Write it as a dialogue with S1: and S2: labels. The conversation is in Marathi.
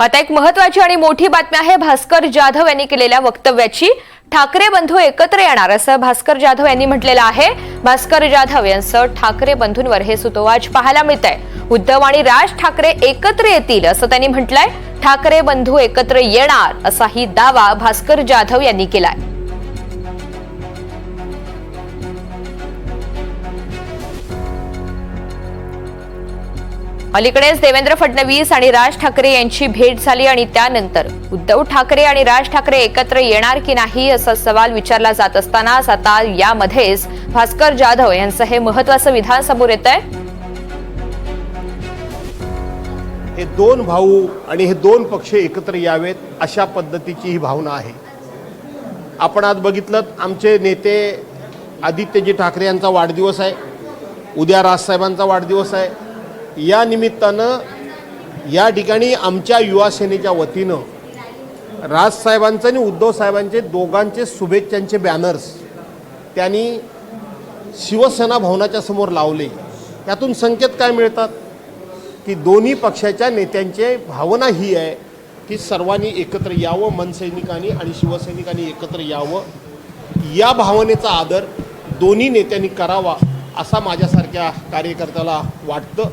S1: आता एक महत्वाची आणि मोठी बातमी आहे भास्कर जाधव यांनी केलेल्या वक्तव्याची. ठाकरे बंधू एकत्र येणार असं भास्कर जाधव यांनी म्हटलेलं आहे. भास्कर जाधव यांचं ठाकरे बंधूंवर हे सुतोवाच पाहायला मिळत आहे उद्धव आणि राज ठाकरे एकत्र येतील असं त्यांनी म्हटलंय. ठाकरे बंधू एकत्र येणार असाही दावा भास्कर जाधव यांनी केलाय. अलीकडेच देवेंद्र फडणवीस आणि राज ठाकरे यांची भेट झाली आणि त्यानंतर उद्धव ठाकरे आणि राज ठाकरे एकत्र येणार की नाही असा सवाल विचारला जात असतानाच आता यामध्येच भास्कर जाधव यांचं हे महत्वाचं विधान समोर येत आहे
S2: हे दोन भाऊ आणि हे दोन पक्ष एकत्र यावेत अशा पद्धतीची ही भावना आहे. आपण आज बघितलं आमचे नेते आदित्यजी ठाकरे यांचा वाढदिवस आहे. उद्या राजसाहेबांचा वाढदिवस आहे. या निमित्तानं या ठिकाणी आमच्या युवा सेनेच्या वतीनं राजसाहेबांचं आणि उद्धव साहेबांचे दोघांचे शुभेच्छांचे बॅनर्स त्यांनी शिवसेना भवनाच्या समोर लावले. यातून संकेत काय मिळतात? की दोन्ही पक्षाच्या नेत्यांची भावना ही आहे की सर्वांनी एकत्र यावं मनसैनिकांनी आणि शिवसैनिकांनी एकत्र यावं. या भावनेचा आदर दोन्ही नेत्यांनी करावा असा माझ्यासारख्या कार्यकर्त्याला वाटतं.